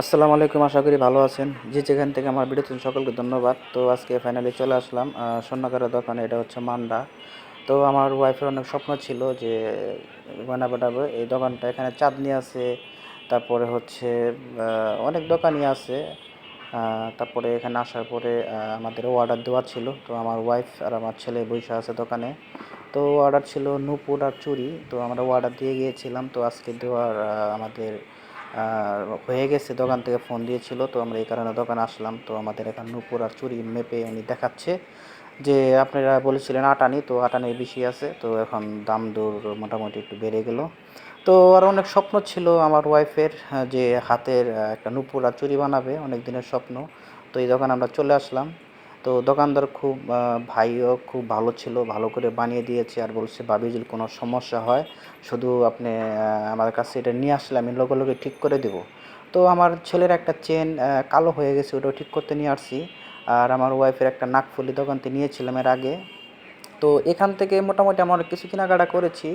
আসসালামু আলাইকুম, আশা করি ভালো আছেন। যে যেখান থেকে আমার ভিডিও সকলকে ধন্যবাদ। তো আজকে ফাইনালি চলে আসলাম স্বর্ণকারের দোকানে, এটা হচ্ছে মান্ডা তো আমার ওয়াইফের অনেক স্বপ্ন ছিল যে, গয়না বাটাবো এই দোকানটা এখানে চাঁদনি আছে, তারপরে হচ্ছে অনেক দোকানই আছে। তারপরে এখানে আসার পরে আমাদের অর্ডার দেওয়া ছিল। তো আমার ওয়াইফ আর আমার ছেলে বসে আছে দোকানে। তো অর্ডার ছিল নুপুর আর চুড়ি তো আমরা অর্ডার দিয়ে গিয়েছিলাম। তো আজকে দেওয়ার আমাদের হয়ে গেছে, দোকান থেকে ফোন দিয়েছিল, তো আমরা এই কারণে দোকানে আসলাম। তো আমাদের এখানে নূপুর আর চুরি মেপে উনি দেখাচ্ছে যে, আপনারা বলেছিলেন আটানি, তো আটানির বেশি আছে, তো এখন দাম দর মোটামুটি একটু বেড়ে গেল। তো আর অনেক স্বপ্ন ছিল আমার ওয়াইফের যে হাতের একটা নূপুর আর চুরি বানাবে, অনেক দিনের স্বপ্ন। তো এই দোকানে আমরা চলে আসলাম। তো দোকানদার খুব ভাইও খুব ভালো ছিল, ভালো করে বানিয়ে দিয়েছে আর বলছে, ভাবি যদি কোনো সমস্যা হয়, শুধু আপনি আমার কাছে এটা নিয়ে আসলে আমি লগে লগে ঠিক করে দেব। তো আমার ছেলের একটা চেন কালো হয়ে গেছে, ওটাও ঠিক করতে নিয়ে আসছি। আর আমার ওয়াইফের একটা নাকফুলি দোকানতে নিয়েছিলাম এর আগে। তো এখান থেকে মোটামুটি আমার কিছু কেনাকাটা করেছি।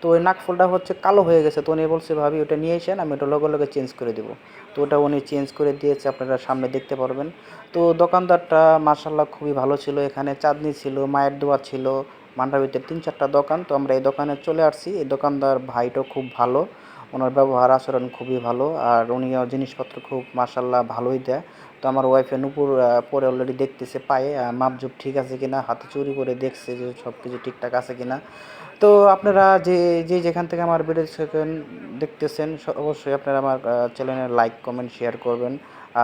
তো ওই নাকফুলটা হচ্ছে কালো হয়ে গেছে। তো উনি বলছে, ভাবি, ওটা নিয়ে এসেন আমি ওটা লগে লগে চেঞ্জ করে দেবো। তো ওটা উনি চেঞ্জ করে দিয়েছে, আপনারা সামনে দেখতে পারবেন। তো দোকানদারটা মার্শাল্লাহ খুবই ভালো ছিল। এখানে চাঁদনি ছিল, মায়ের দোয়া ছিল, মান্ডার ভিতরে তিন চারটা দোকান। তো আমরা এই দোকানে চলে আসছি। এই দোকানদার ভাইটাও খুব ভালো। ওনার ব্যবহার, আচরণ খুবই ভালো। আর উনিও জিনিসপত্র খুব মার্শাল্লাহ ভালোই দেয়। তো আমার ওয়াইফে নুপুর পরে অলরেডি দেখতেছে, পায়ে মাপজুপ ঠিক আছে কিনা, হাতে চুরি করে দেখছে যে সব কিছু ঠিকঠাক আছে কিনা। তো আপনারা যে যে যেখান থেকে আমার ভিডিও দেখতেছেন অবশ্যই আপনারা আমার চ্যানেলে লাইক কমেন্ট শেয়ার করবেন।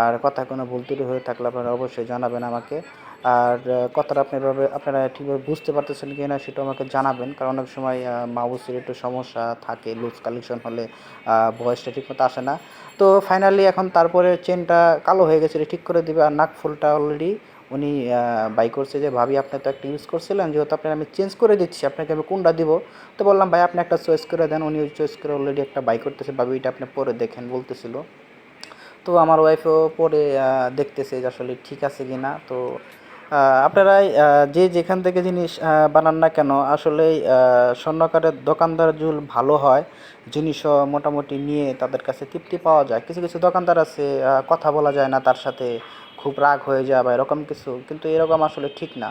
আর কথা কোনো ভুল ত্রুটি হয়ে থাকলে আপনারা অবশ্যই জানাবেন আমাকে। আর কথাটা আপনারা আপনারা ঠিকভাবে বুঝতে পারতেছেন কি না সেটা আমাকে জানাবেন। কারণ অনেক সময় মাউসের একটু সমস্যা থাকে লুজ কালেকশন হলে ভয়েসটা ঠিকমতো আসে না। তো ফাইনালি এখন তারপরে চেনটা কালো হয়ে গেছে ঠিক করে দিবে। আর নাক ফুলটা অলরেডি উনি বাই করছে যে, ভাবি, আপনি তো একটা ইউজ করছিলেন, যেহেতু আপনার আমি চেঞ্জ করে দিচ্ছি, আপনাকে আমি কোনটা দিব? তো বললাম, ভাই, আপনি একটা চয়েস করে দেন। উনি চয়েস করে অলরেডি একটা বাই করতেছে, ভাবি, এটা আপনি পরে দেখেন, বলতেছিল। তো আমার ওয়াইফও পরে দেখতেছে যে আসলে ঠিক আছে কি না তো আহ, আপনারাই যে যেখান থেকে জিনিস বানান না কেন আসলে স্বর্ণকারের দোকানদার জুল ভালো হয় জিনিসও মোটামুটি নিয়ে তাদের কাছে তৃপ্তি পাওয়া যায়। কিছু কিছু দোকানদার আছে কথা বলা যায় না তার সাথে খুব রাগ হয়ে যায় বা এরকম কিছু কিন্তু এরকম আসলে ঠিক না।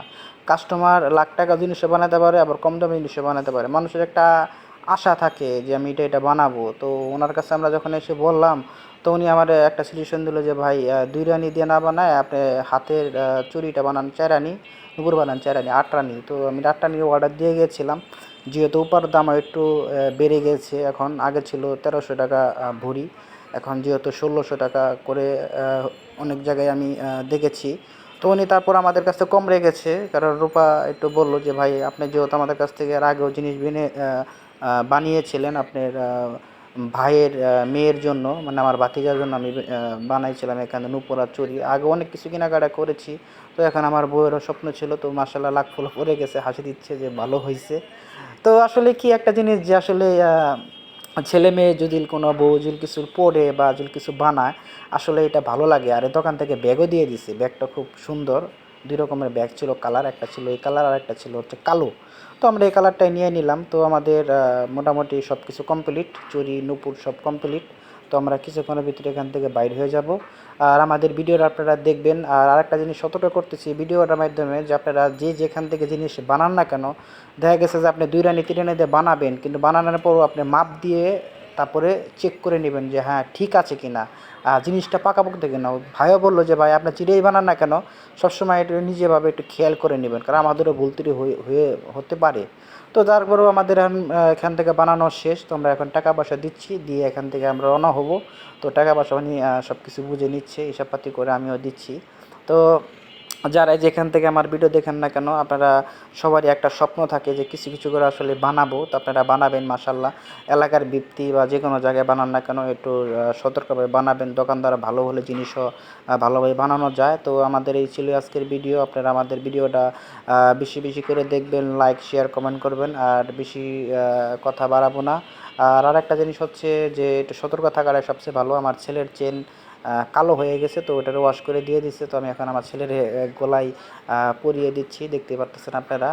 কাস্টমার লাখ টাকা জিনিসও বানাতে পারে আবার কম দামে জিনিসও বানাতে পারে। মানুষের একটা আশা থাকে যে আমি এটা এটা বানাবো। তো ওনার কাছে আমরা যখন এসে বললাম, তো উনি আমার একটা সাজেশন দিল যে, ভাই দুই রানি দিয়ে না বানায়, আপনি হাতের চুরিটা বানান, চার রানি নুপুর বানান, চার রানি, আট রানি। তো আমি আট রানি অর্ডার দিয়ে গিয়েছিলাম যেহেতু উপার দাম একটু বেড়ে গেছে এখন, আগে ছিল তেরোশো টাকা ভরি এখন যেহেতু ষোলোশো টাকা করে অনেক জায়গায় আমি দেখেছি। তো উনি তারপর আমাদের কাছ থেকে কম রেখেছে। কারণ রূপা একটু বলল যে, ভাই, আপনি যেহেতু আমাদের কাছ থেকে এর আগেও জিনিস বিনে বানিয়েছিলেন আপনার ভাইয়ের মেয়ের জন্য মানে আমার ভাতিজার জন্য আমি বানাইছিলাম এখানে নুপুরা চুরি। আগে অনেক কিছু কেনাকাটা করেছি, তো এখন আমার বউয়েরও স্বপ্ন ছিল, তো মাসাল্লাহ লাখ ফুল পড়ে গেছে, হাসি দিচ্ছে যে ভালো হয়েছে তো আসলে কি একটা জিনিস যে আসলে ছেলে মেয়ে যদি কোনো বউ যদি কিছু পড়ে বা যদি কিছু বানায়, আসলে এটা ভালো লাগে। আর দোকান থেকে ব্যাগও দিয়ে দিছে, ব্যাগটা খুব সুন্দর। দুই রকমের ব্যাগ ছিল কালার একটা ছিল, এই কালার আর একটা ছিল হচ্ছে কালো। তো আমরা এই কালারটাই নিয়ে নিলাম। তো আমাদের মোটামুটি সব কিছু কমপ্লিট চুরি, নুপুর সব কমপ্লিট তো আমরা কিছুক্ষণের ভিতরে এখান থেকে বাইর হয়ে যাব। আর আমাদের ভিডিওটা আপনারা দেখবেন। আর আরেকটা জিনিস সতর্ক করতেছি ভিডিওটার মাধ্যমে যে আপনারা যে যেখান থেকে জিনিস বানান না কেন, দেখা গেছে যে আপনি দুই রানি, তিন রানি দিয়ে বানাবেন। কিন্তু বানানোর পরও আপনি মাপ দিয়ে তারপরে চেক করে নেবেন যে হ্যাঁ ঠিক আছে কি না আর জিনিসটা পাকাপোক্ত কিনা ও ভাইও বলল যে, ভাই আপনার চিড়েই বানান না কেন, সবসময় একটু নিজেভাবে একটু খেয়াল করে নেবেন, কারণ আমাদেরও ভুল ত্রুটি হয়ে হতে পারে। তো তারপরেও আমাদের এখন এখান থেকে বানানো শেষ। তো আমরা এখন টাকা পয়সা দিচ্ছি, দিয়ে এখান থেকে আমরা রওনা হব। তো টাকা পয়সা সব কিছু বুঝে নিচ্ছে, হিসাবপাতি করে আমিও দিচ্ছি। তো যারা যেখান থেকে আমার ভিডিও দেখেন না কেন, আপনারা সবারই একটা স্বপ্ন থাকে যে কিছু কিছু করে আসলে বানাবো, তো আপনারা বানাবেন মাসাল্লাহ এলাকার বৃত্তি বা যে কোনো জায়গায় বানান না কেন, একটু সতর্কভাবে বানাবেন। দোকানদার ভালো হলে জিনিসও ভালোভাবে বানানো যায়। তো আমাদের এই ছিল আজকের ভিডিও আপনারা আমাদের ভিডিওটা বেশি বেশি করে দেখবেন লাইক শেয়ার কমেন্ট করবেন। আর বেশি কথা বাড়াবো না। আর আরেকটা জিনিস হচ্ছে যে, একটু সতর্ক থাকাটাই সবচেয়ে ভালো। আমার ছেলের চেন কালো হয়ে গেছে, তো ওটাকে ওয়াশ করে দিয়ে দিচ্ছে তো আমি এখন আমার ছেলের গলায় পরিয়ে দিচ্ছি, দেখতে পারতেছেন আপনারা।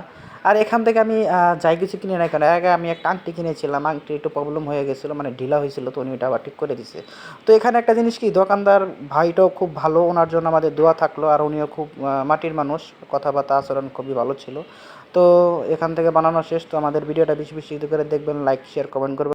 আর এখান থেকে আমি যাই কিছু কিনে না কেন, আগে আমি একটা আংটি কিনেছিলাম আংটি একটু প্রবলেম হয়ে গেছিল মানে ঢিলা হয়েছিল, তো উনি ওটা আবার ঠিক করে দিছে। তো এখানে একটা জিনিস কি, দোকানদার ভাইটাও খুব ভালো, ওনার জন্য আমাদের দোয়া থাকল, আর উনিও খুব মাটির মানুষ, কথাবার্তা, আচরণ খুবই ভালো ছিল। তো এখান থেকে বানানো শেষ, তো আমাদের ভিডিওটা বেশি বেশি করে দেখবেন লাইক শেয়ার কমেন্ট করবেন।